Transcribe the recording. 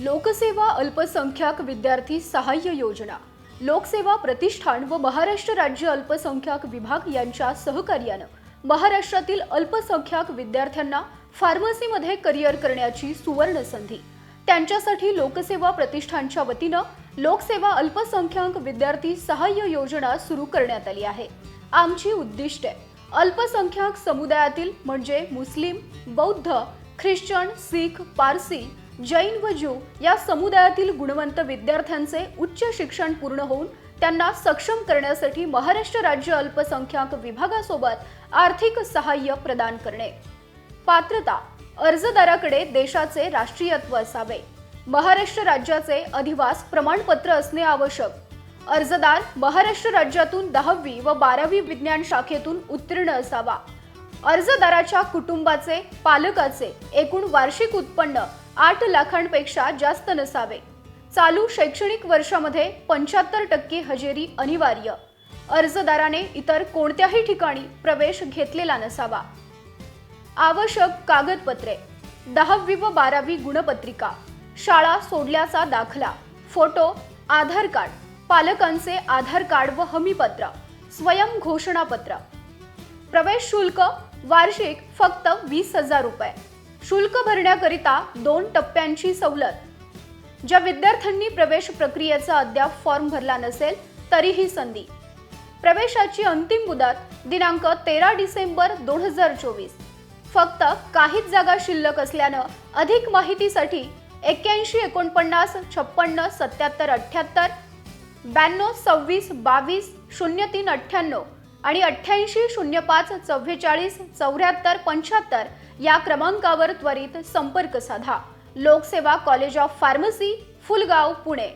लोकसेवा अल्पसंख्याक विद्यार्थी सहाय्य योजना लोकसेवा प्रतिष्ठान व महाराष्ट्र राज्य अल्पसंख्याक विभाग यांच्या सहकार्यानं महाराष्ट्रातील अल्पसंख्याक विद्यार्थ्यांना फार्मसीमध्ये करिअर करण्याची सुवर्ण संधी त्यांच्यासाठी लोकसेवा प्रतिष्ठानच्या वतीनं लोकसेवा अल्पसंख्याक विद्यार्थी सहाय्य योजना सुरू करण्यात आली आहे. आमची उद्दिष्टे अल्पसंख्याक समुदायातील म्हणजे मुस्लिम बौद्ध ख्रिश्चन सीख पारसी जैन व ज्यू या समुदायातील गुणवंत विद्यार्थ्यांचे उच्च शिक्षण पूर्ण होऊन त्यांना सक्षम करण्यासाठी महाराष्ट्र राज्य अल्पसंख्याक विभागासोबत आर्थिक सहाय्य प्रदान करणे. पात्रता अर्जदाराकडे देशाचे राष्ट्रीयत्व असावे. महाराष्ट्र राज्याचे अधिवास प्रमाणपत्र असणे आवश्यक. अर्जदार महाराष्ट्र राज्यातून दहावी व बारावी विज्ञान शाखेतून उत्तीर्ण असावा. अर्जदाराच्या कुटुंबाचे पालकाचे एकूण वार्षिक उत्पन्न आठ लाखांपेक्षा जास्त नसावे. चालू शैक्षणिक वर्षामध्ये पंच्याहत्तर टक्के हजेरी अनिवार्य. अर्जदाराने इतर कोणत्याही ठिकाणी प्रवेश घेतलेला नसावा. आवश्यक कागदपत्रे. दहावी व बारावी गुणपत्रिका. शाळा सोडल्याचा दाखला. Photo Aadhaar card. पालकांचे आधार कार्ड व हमीपत्र. स्वयं घोषणापत्र. प्रवेश शुल्क वार्षिक फक्त वीस हजार रुपये. शुल्क भरण्याकरिता दोन टप्प्यांची सवलत. ज्या विद्यार्थ्यांनी प्रवेश प्रक्रियेचा अद्याप फॉर्म भरला नसेल तरीही संधी. प्रवेशाची अंतिम मुदत दिनांक तेरा डिसेंबर दोन हजार चोवीस. फक्त काहीच जागा शिल्लक असल्यानं अधिक माहितीसाठी एक्क्याऐंशी एकोणपन्नास छप्पन्न सत्याहत्तर अठ्ठ्याहत्तर ब्याण्णव सव्वीस बावीस शून्य तीन अठ्ठ्याण्णव आणि अठ्ठ्याऐंशी शून्य पाच चव्वेचाळीस चौऱ्याहत्तर पंच्याहत्तर या क्रमांकावर त्वरित संपर्क साधा. Lokseva college of pharmacy Phulgaon Pune.